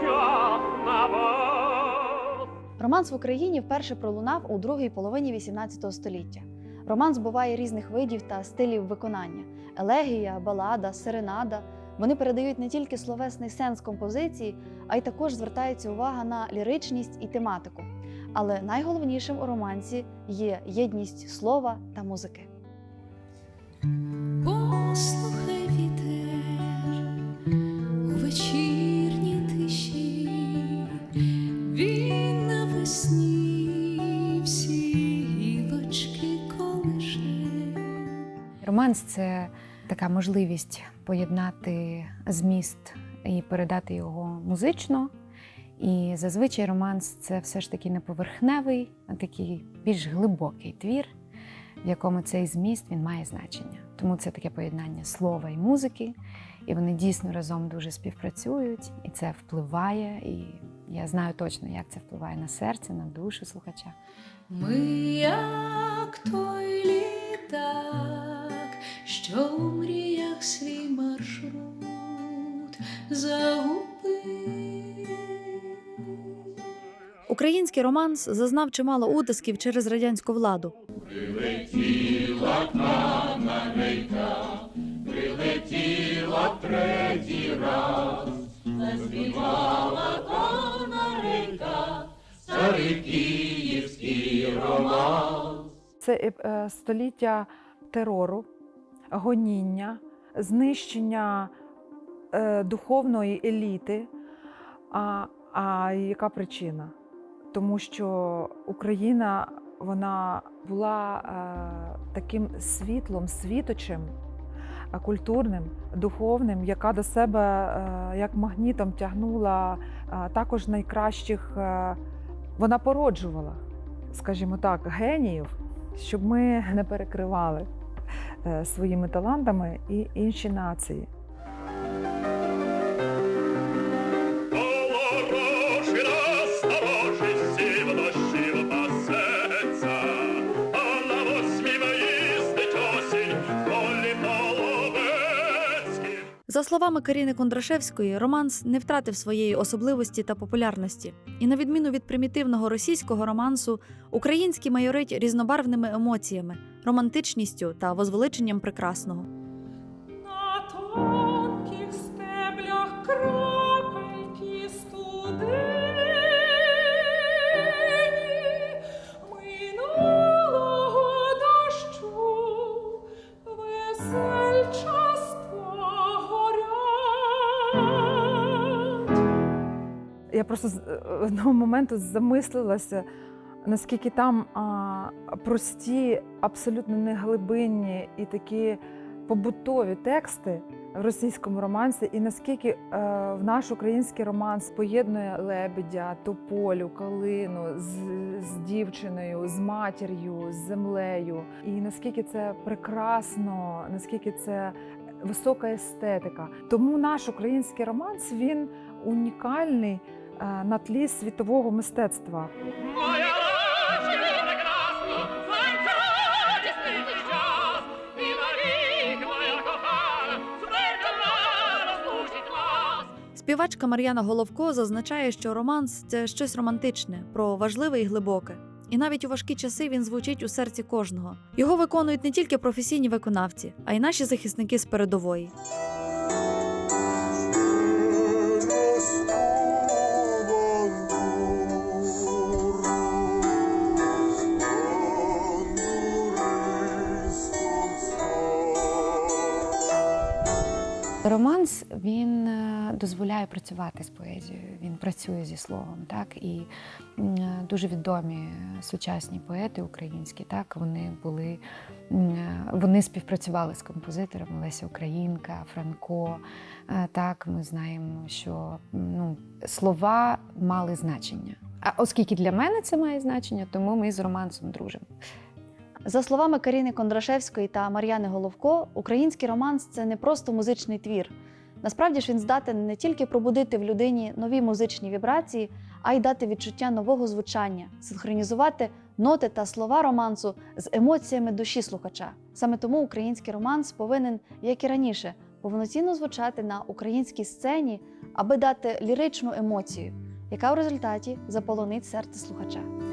час на вас. Романс в Україні вперше пролунав у другій половині XVIII століття. Романс буває різних видів та стилів виконання: елегія, балада, серенада. Вони передають не тільки словесний сенс композиції, а й також звертається увага на ліричність і тематику. Але найголовнішим у романсі є єдність слова та музики. Послухай вітер у вечірній тиші, він навесні всі гілочки колише. Романс це така можливість поєднати зміст і передати його музично. І зазвичай романс це все ж таки не поверхневий, а такий більш глибокий твір, в якому цей зміст він має значення. Тому це таке поєднання слова і музики, і вони дійсно разом дуже співпрацюють, і це впливає. І я знаю точно, як це впливає на серце, на душу слухача. Ми, як той літак, що у мріях свій маршрут Український романс зазнав чимало утисків через радянську владу. Це е, е, століття терору, гоніння, знищення е, духовної еліти. А, а яка причина? Тому що Україна вона була е, таким світлом, світочем, е, культурним, духовним, яка до себе е, як магнітом тягнула також найкращих. Вона породжувала, скажімо так, геніїв, щоб ми не перекривали своїми талантами і інші нації. За словами Каріни Кондрашевської, романс не втратив своєї особливості та популярності. І на відміну від примітивного російського романсу, український майорить різнобарвними емоціями, романтичністю та возвеличенням прекрасного. На тонких стеблях крапельки Я просто з е, одного моменту замислилася, наскільки там а, прості, абсолютно неглибинні і такі побутові тексти в російському романсі, і наскільки е, в наш український романс поєднує лебедя, тополю, калину з, з дівчиною, з матір'ю, з землею, і наскільки це прекрасно, наскільки це висока естетика. Тому наш український романс він унікальний на тлі світового мистецтва. Співачка Мар'яна Головко зазначає, що романс це щось романтичне, про важливе і глибоке. І навіть у важкі часи він звучить у серці кожного. Його виконують не тільки професійні виконавці, а й наші захисники з передової. Романс він е, дозволяє працювати з поезією. Він працює зі словом, так і е, дуже відомі сучасні поети українські. Так вони були е, вони співпрацювали з композиторами Леся Українка, Франко. Е, Так, ми знаємо, що ну, слова мали значення. А оскільки для мене це має значення, тому ми з романсом дружимо. За словами Каріни Кондрашевської та Мар'яни Головко, український романс це не просто музичний твір. Насправді ж він здатен не тільки пробудити в людині нові музичні вібрації, а й дати відчуття нового звучання, синхронізувати ноти та слова романсу з емоціями душі слухача. Саме тому український романс повинен, як і раніше, повноцінно звучати на українській сцені, аби дати ліричну емоцію, яка в результаті заполонить серце слухача.